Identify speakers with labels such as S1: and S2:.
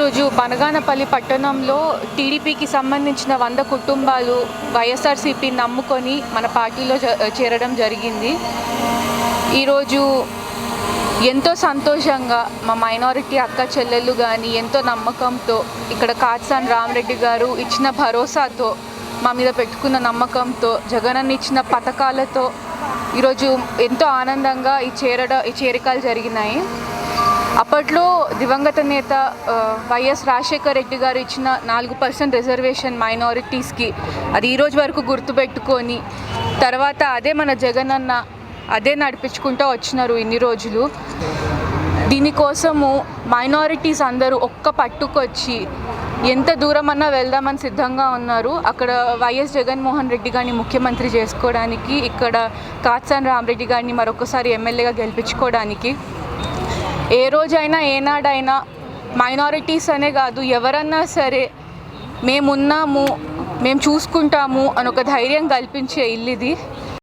S1: ఈరోజు బనగానపల్లి పట్టణంలో టీడీపీకి సంబంధించిన వంద కుటుంబాలు వైఎస్ఆర్సీపీ నమ్ముకొని మన పార్టీలో చేరడం జరిగింది. ఈరోజు ఎంతో సంతోషంగా మా మైనారిటీ అక్క చెల్లెళ్ళు కానీ ఎంతో నమ్మకంతో ఇక్కడ కాట్సాన్ రామరెడ్డి గారు ఇచ్చిన భరోసాతో మా మీద పెట్టుకున్న నమ్మకంతో జగనన్న ఇచ్చిన పథకాలతో ఈరోజు ఎంతో ఆనందంగా ఈ చేరడ ఈ చేరికలు జరిగినాయి. అప్పట్లో దివంగత నేత వైఎస్ రాజశేఖర్ రెడ్డి గారు ఇచ్చిన నాలుగు పర్సెంట్ రిజర్వేషన్ మైనారిటీస్కి అది ఈ రోజు వరకు గుర్తుపెట్టుకొని తర్వాత అదే మన జగన్ అన్న అదే నడిపించుకుంటూ వచ్చినారు ఇన్ని రోజులు. దీనికోసము మైనారిటీస్ అందరూ ఒక్క పట్టుకొచ్చి ఎంత దూరం అన్నా వెళ్దామని సిద్ధంగా ఉన్నారు. అక్కడ వైఎస్ జగన్మోహన్ రెడ్డి గారిని ముఖ్యమంత్రి చేసుకోవడానికి ఇక్కడ కాత్సాన్ రామరెడ్డి గారిని మరొకసారి ఎమ్మెల్యేగా గెలిపించుకోవడానికి ఏ రోజైనా ఏనాడైనా మైనారిటీస్ అనే కాదు ఎవరన్నా సరే మేమున్నాము మేము చూసుకుంటాము అని ఒక ధైర్యం కల్పించే ఇల్లు ఇది